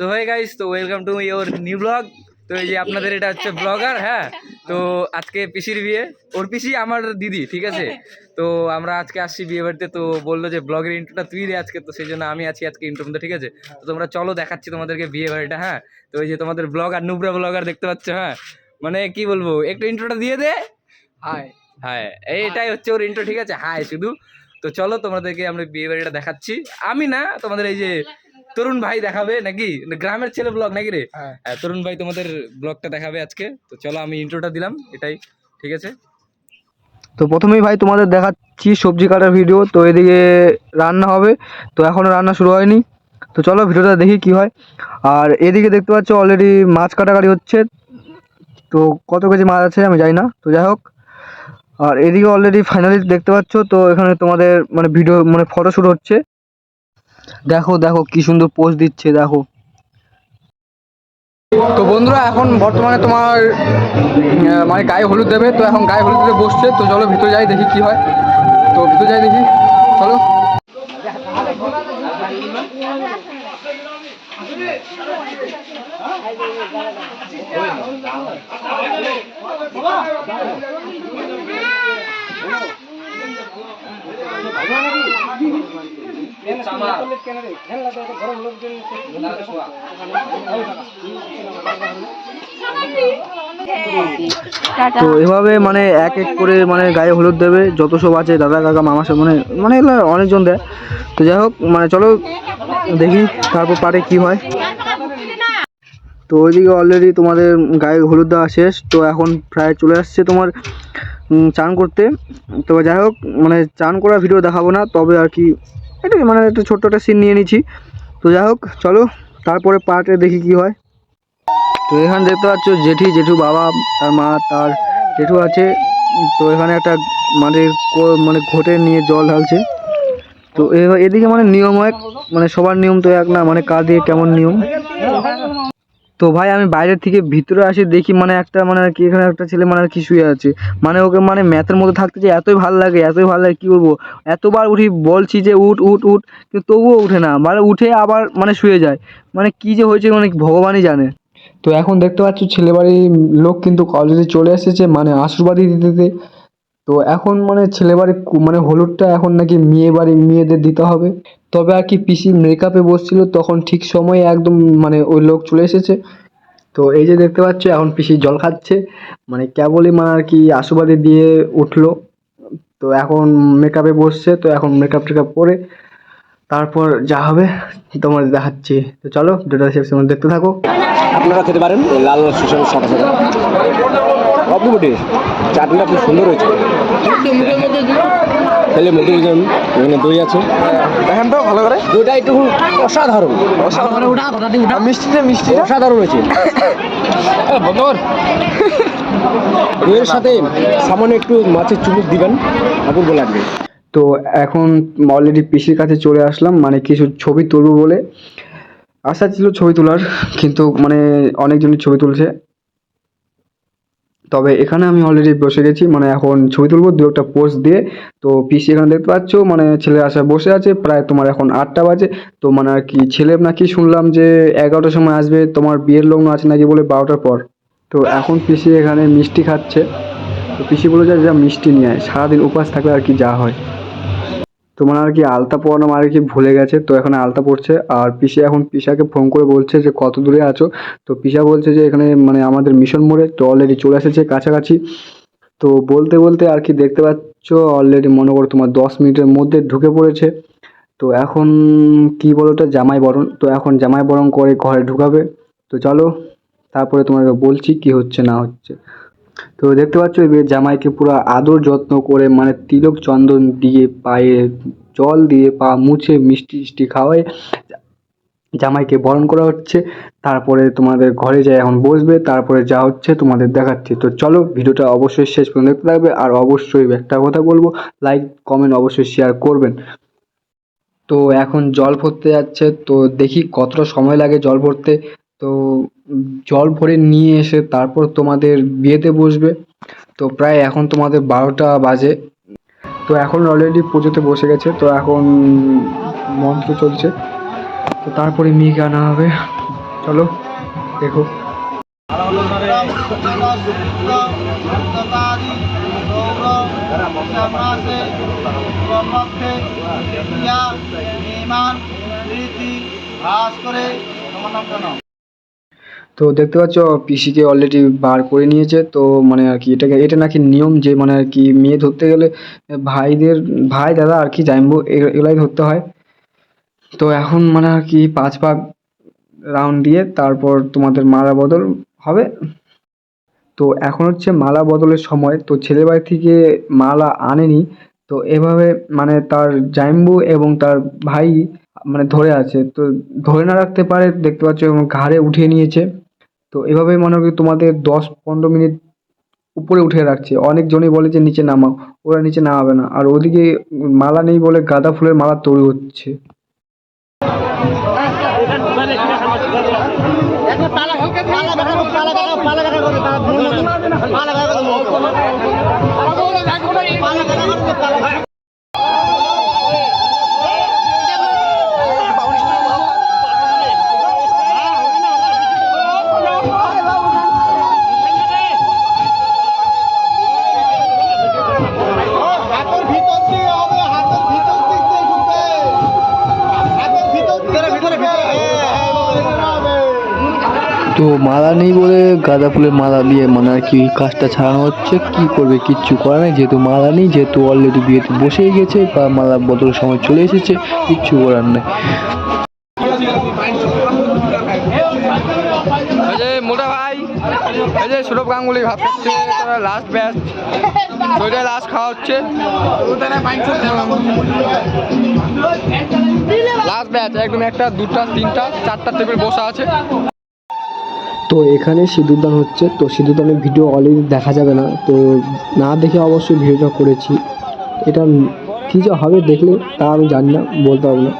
তো হয়ে গাইস তো welcome to your new blog তো এই যে আপনাদের এটা হচ্ছে ব্লগার হ্যাঁ? তো আজকে পিসির বিয়ে ওর পিসি আমার দিদি ঠিক আছে? তো আমরা আজকে আসছি বিয়ে বাড়িতে তো বলল যে ব্লগের ইন্ট্রোটা তুই দে আজকে তো সেই জন্য আমি আছি আজকে ইন্ট্রো মধ্যে ঠিক আছে? তো তোমরা চলো দেখাচ্ছি তোমাদেরকে বিয়ে বাড়িটা হ্যাঁ? তো এই যে তোমাদের ব্লগার নুবরা ব্লগার দেখতে পাচ্ছ হ্যাঁ? মানে কি বলব একটু ইন্ট্রোটা দিয়ে দে। হাই হ্যাঁ এইটাই হচ্ছে ওর ইন্ট্রো ঠিক আছে? হাই শুধু। তো চলো তোমাদেরকে আমরা বিয়ে বাড়িটা দেখাচ্ছি। আমি না তোমাদের এই যে তরুণ ভাই দেখাবে নাকি? গ্রামের ছেলে ব্লগ নাকি রে? হ্যাঁ। তরুণ ভাই তোমাদের ব্লগটা দেখাবে আজকে। তো চলো আমি ইন্ট্রোটা দিলাম এটাই ঠিক আছে? তো প্রথমেই ভাই তোমাদের দেখাচ্ছি সবজি কাটার ভিডিও তো এদিকে রান্না হবে। তো এখনও রান্না শুরু হয়নি। তো চলো ভিডিওটা দেখি কি হয়। আর এদিকে দেখতে পাচ্ছ অলরেডি মাছ কাটাকাটি হচ্ছে। তো কত কেজি মাছ আছে আমি জানি না তো যাই হোক। আর এদিকে অলরেডি ফাইনালি দেখতে পাচ্ছ তো এখানে তোমাদের মানে ভিডিও মানে ফটো শুট হচ্ছে। দেখো দেখো কি সুন্দর পোস্ট দিচ্ছে, দেখো। তো বন্ধুরা, এখন বর্তমানে তোমার মানে গায়ে হলুদ দেবে, তো এখন গায়ে হলুদ দিতে বসছে, তো চলো ভিতরে যাই, দেখি কি হয়। তো ভিতরে যাই, দেখি, চলো। তো এভাবে মানে এক এক করে মানে গায়ে হলুদ দেবে, যত সব আছে, দাদা, কাকা, মামা সব মানে মানে অনেকজন দেয়। তো যাই হোক মানে চলো দেখি তারপর পারে কি হয়। তো ওইদিকে অলরেডি তোমাদের গায়ে হলুদ দেওয়া শেষ, তো এখন প্রায় চলে আসছে তোমার চান করতে। তো যাই হোক মানে চান করা ভিডিও দেখাবো না, তবে আর কি এটা মানে একটা ছোট্ট একটা সিন নিয়ে নিচ্ছি। তো যাই হোক, চলো, তারপরে পার্টে দেখি কি হয়। তো এখানে দেখতে পাচ্ছ জেঠি জেঠু বাবা, তার মা, তার জেঠু আছে। তো এখানে একটা মানে কো- মানে ঘটে নিয়ে জল ঢালছে। তো এদিকে মানে নিয়ম হয় মানে সবার নিয়ম তো এক না মানে কার দিকে কেমন নিয়ম। তো ভাই আমি বাইরের থেকে ভিতরে আসি দেখি মানে একটা মানে আর কি, এখানে একটা ছেলে মানে আর কি শুয়ে আছে। মানে ওকে মানে ম্যাথের মধ্যে থাকতে যে এতই ভালো লাগে, এতই ভালো লাগে, কি বলব? এতবার উঠি বলছি যে উঠ উঠ উঠ, কিন্তু তবুও উঠে না। মানে উঠে আবার মানে শুয়ে যায়। মানে কি যে হয়েছে মানে ভগবানই জানে। তো এখন দেখতে পাচ্ছ ছেলে বাড়ির লোক কিন্তু অলরেডি চলে এসেছে মানে আশীর্বাদই দিতে দিতে। তো এখন মানে ছেলে বাড়ি মানে হলুদটা এখন নাকি মেয়ে বাড়ি মেয়েদের দিতে হবে। তবে আর কি পিসি মেকআপে বসছিল, তখন ঠিক সময়ে একদম মানে ওই লোক চলে এসেছে। তো এই যে দেখতে পাচ্ছ, এখন পিসি জল খাচ্ছে। মানে কেবলই মানে আর কি আশীর্বাদে দিয়ে উঠল। তো এখন মেকআপে বসছে, তো এখন মেকআপ টেকআপ করে তারপর যা হবে তোমার দেখাচ্ছি। তো চলো ডেটা শেষ দেখতে থাকো। আপনারা খেতে পারেন লাল সুস্বাদু সাদা সাদা অপরিবটি চাটনিটা খুব সুন্দর হয়েছে। খেলে মুখে এখানে দই আছে। দেখেন তো ভালো করে? দইটা একটু অসাধারণ। মিষ্টিটা? মিষ্টি অসাধারণ হয়েছে। বন্ধর দইয়ের সাথে সামান্য একটু মাছের চুমুক দিবেন অপূর্ব লাগবে তো এখন অলরেডি পিসির কাছে চলে আসলাম মানে কিছু ছবি তুলবো বলে। আশা ছিল ছবি তোলার কিন্তু মানে অনেকজনই ছবি তুলছে। তবে এখানে আমি অলরেডি বসে গেছি মানে এখন ছবি তুলবো, দু একটা পোস্ট দিয়ে। তো পিসি এখানে দেখতে পাচ্ছ মানে ছেলে আসা বসে আছে, প্রায় তোমার এখন আটটা বাজে। তো মানে আর কি, ছেলে নাকি শুনলাম যে এগারোটার সময় আসবে, তোমার বিয়ের লগ্ন আছে নাকি বলে বারোটার পর। তো এখন পিসি এখানে মিষ্টি খাচ্ছে। তো পিসি বলে যায় যা মিষ্টি নিয়ে আয়, সারাদিন উপাস থাকলে আর কি যা হয়। তো মানে আর কি আলতা পরানো আর কি ভুলে গেছে? তো এখন আলতা পড়ছে। আর পিসি এখন পিসাকে ফোন করে বলছে যে, কত দূরে আছো? তো পিসা বলছে যে, এখানে মানে আমাদের মিশন মোড়ে তো অলরেডি চলে এসেছে কাছাকাছি। তো বলতে বলতে আর কি দেখতে পাচ্ছ অলরেডি মনে করো তোমার দশ মিনিটের মধ্যে ঢুকে পড়েছে। তো এখন কি বলো তো জামাই বরণ। তো এখন জামাই বরণ করে ঘরে ঢুকাবে। তো চলো, তারপরে তোমাকে বলছি কি হচ্ছে, না হচ্ছে। তো দেখতে পাচ্ছ এবার জামাইকে পুরো আদর যত্ন করে মানে তিলক চন্দন দিয়ে পায়ে জল দিয়ে পা মুছে মিষ্টি টিষ্টি খাওয়ায়। জামাইকে বরণ করা হচ্ছে, তারপরে তোমাদের ঘরে যায় এখন বসবে, তারপরে যা হচ্ছে তোমাদের দেখাচ্ছি। তো চলো ভিডিওটা অবশ্যই শেষ পর্যন্ত দেখতে থাকবে, আর অবশ্যই একটা কথা বলব লাইক কমেন্ট অবশ্যই শেয়ার করবেন। তো এখন জল ভরতে যাচ্ছে, তো দেখি কতটা সময় লাগে জল ভরতে। তো জল ভরে নিয়ে এসে তারপর তোমাদের বিয়েতে বসবে। তো প্রায় এখন তোমাদের বারোটা বাজে। তো এখন অলরেডি পুজোতে বসে গেছে। তো এখন মন্ত্র চলছে। তো তারপরে মেয়েকে আনা হবে। চলো, দেখো। তো দেখতে পাচ্ছ, পিসিকে অলরেডি বার করে নিয়েছে। তো মানে আর কি, এটাকে, এটা নাকি নিয়ম যে মানে আর কি মেয়ে ধরতে গেলে ভাইদের, ভাই, দাদা আর কি জানব এগুলাই ধরতে হয়। তো এখন মানে আর কি পাঁচ পাক রাউন্ড দিয়ে তারপর তোমাদের মালা বদল হবে। তো এখন হচ্ছে মালা বদলের সময়। তো ছেলে বাড়ি থেকে মালা আনেনি। তো এভাবে মানে তার জাইম্বু এবং তার ভাই মানে ধরে আছে। তো ধরে না রাখতে পারে, দেখতে পাচ্ছ, এবং ঘাড়ে উঠিয়ে নিয়েছে। তো এভাবে মনে হয় তোমাদের দশ পনেরো মিনিট উপরে উঠে রাখছে। অনেকজনই বলে যে নিচে নামাও, ওরা নিচে নামাবে না। আর ওদিকে মালা নেই বলে গাঁদা ফুলের মালা তৈরি হচ্ছে। তো মালা নেই বলে গাঁদা ফুলের মালা দিয়ে মানে আর কি কাজটা ছাড়ানো হচ্ছে? কি করবে? কিচ্ছু করার নেই, যেহেতু মালা নেই, যেহেতু অলরেডি বিয়েতে বসেই গেছে বা মালা বদলের সময় চলে এসেছে, কিচ্ছু করার নেই। মোটা ভাই, এই যে সৌরভ গাঙ্গুলি ভাত খাচ্ছে লাস্ট ব্যাচ লাস্ট খাওয়া হচ্ছে। লাস্ট ব্যাচ একদম একটা, দুটা, তিনটা, চারটা টেবিল বসা আছে। তো এখানে সিঁদুরদান হচ্ছে। তো সিঁদুরদানের ভিডিও অলরেডি দেখা যাবে না। তো না দেখে অবশ্যই ভিডিওটা করেছি। এটা কী যে হবে দেখলে তা আমি জানি না, বলতে পারব না।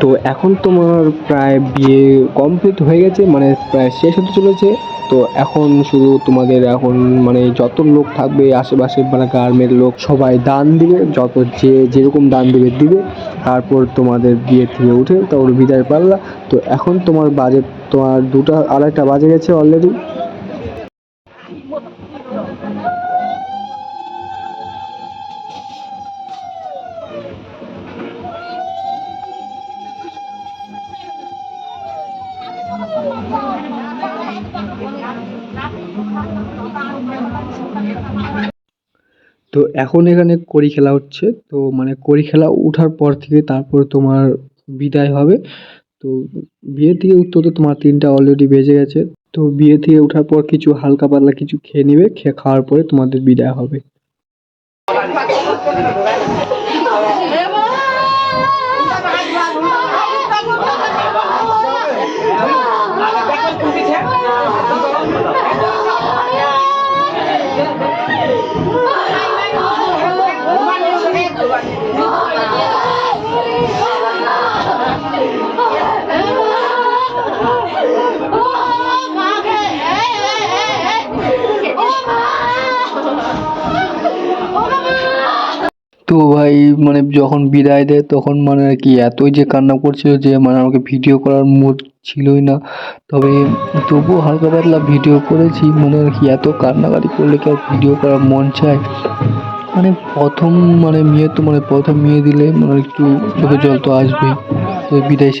তো এখন তোমার প্রায় বিয়ে কমপ্লিট হয়ে গেছে মানে প্রায় শেষ হতে চলেছে। তো এখন শুধু তোমাদের এখন মানে যত লোক থাকবে, আশেপাশে মানে গ্রামের লোক সবাই দান দিবে, যত যে যেরকম দান দিবে দিবে। তারপর তোমাদের বিয়ে থেকে উঠে তারপর বিদায় পাল্লা। তো এখন তোমার বাজে, তোমার দুটা, আড়াইটা বাজে গেছে অলরেডি তো এখন এখানে কড়ি খেলা হচ্ছে। তো মানে কড়ি খেলা উঠার পর থেকে তারপর তোমার বিদায় হবে। তো বিয়ে থেকে উঠতে তো তোমার তিনটা অলরেডি বেজে গেছে। তো বিয়ে থেকে ওঠার পর কিছু হালকা পাতলা কিছু খেয়ে নিবে। খেয়ে খাওয়ার পরে তোমাদের বিদায় হবে। মানে যখন বিদায় দেয়, তখন মানে আর কি এতই যে কান্না করছিল যে মানে আমাকে ভিডিও করার মুড ছিলই না। তবে তবুও হালকা পাতলা ভিডিও করেছি মানে আর কি এত কান্নাকাটি করলে কি আর ভিডিও করার মন চায়? মানে প্রথম মানে মেয়ে তো মানে প্রথম মেয়ে দিলে মানে একটু চোখে জল তো আসবেই। তো বিদায় সে